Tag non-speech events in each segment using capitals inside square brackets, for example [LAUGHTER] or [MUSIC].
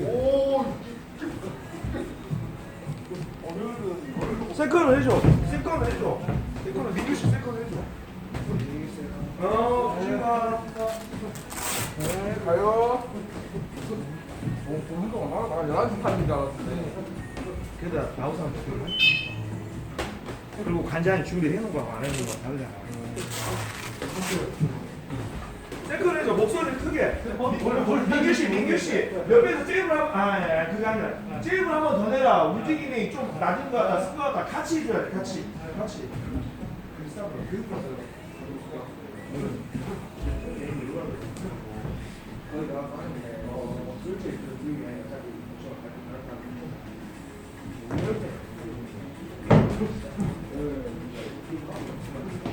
오. 세컨을 해줘. 세컨을 해줘. 세컨을 민규 씨 세컨 해줘. 어, 조심하. 네, 가요. 어, 좀 운동 안 하나? 나 11시 타는 줄 알았는데. 그래도 아웃 사람 좋겠네. 그리고 간장이 준비를 해놓은 거하고 안 해놓은 거랑 다르잖아. 세컨 해줘. 목소리를 크게. 민규 씨, 민규 씨. 옆에서 제입을 한, 아, 예, 예, 그게 아니라. 제입을 한 번 더 내라. 움직임이 좀 낮은 거 같다, 쓴거 같다. 같이 해줘야 돼, 같이. 같이. 되게 [LAUGHS]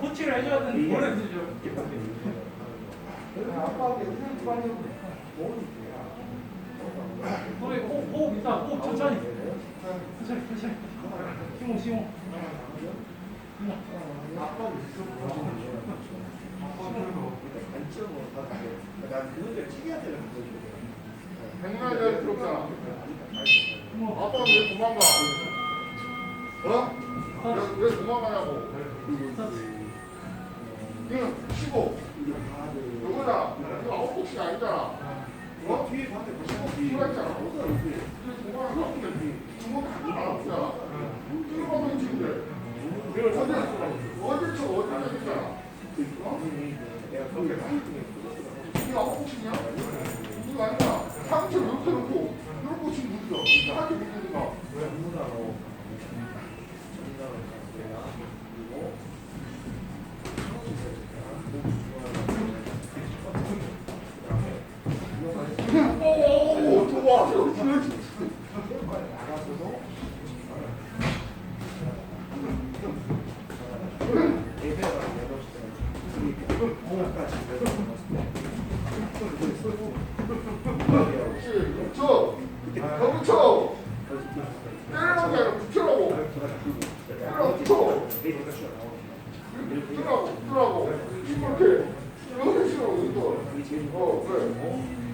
코치를 해줘야 되는데? 아빠한테 호흡, 호흡. 호흡 천천히. 천천히, 천천히. 시모, 시모. 아빠는 있어 보여주는 백날 내가 들었잖아. 아빠는 왜 도망가? 어? 왜, 왜 도망가냐고? 치고. 누구나? 이거 아웃복싱 아니잖아. 어? 뒤에 봤는데 치고 했잖아. 그래 도망가. 주먹 안 나왔잖아. 이거 봐도 지금 어제 어제 저 어제 했잖아. 어? 이게 아웃복싱이야? 이거 아니야. 상체 이렇게 놓고 이렇게 누구죠? 한개 믿는가? 오, 좋아. 그렇 지. 쳐. 더 붙여. 때리는 게 아니라 붙여라고. 때려 붙여. 붙으라고, 붙으라고. 이렇게. 이렇게 치라고, 이거. 어. 그래.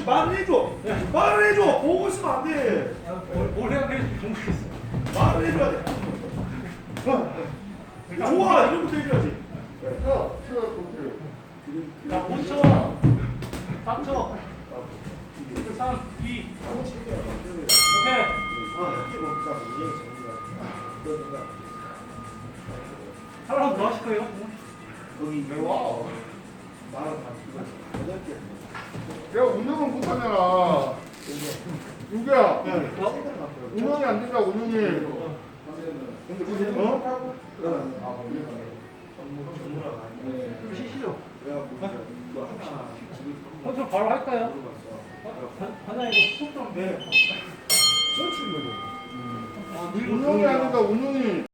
씨 말을 해줘. 말을 해줘. 보고 있으면 안 돼. 뭘, 뭘 해야 될지 모르겠어. 말을 해줘야 돼. 좋아. 이런 것도 해줘야지. 야, 치라, 그렇게. 야, 5초, 4초, 3, 2, 1. 하나만 더 하실 거예요? 왜 와? 내가 운영을 못하잖아. 누구야? 운영이 안 된다고, 운영이. 어? 쉬시죠. 컨트롤 바로 할까요? 과장님 이거 수업 좀 네. 운영이 아닌가 운영이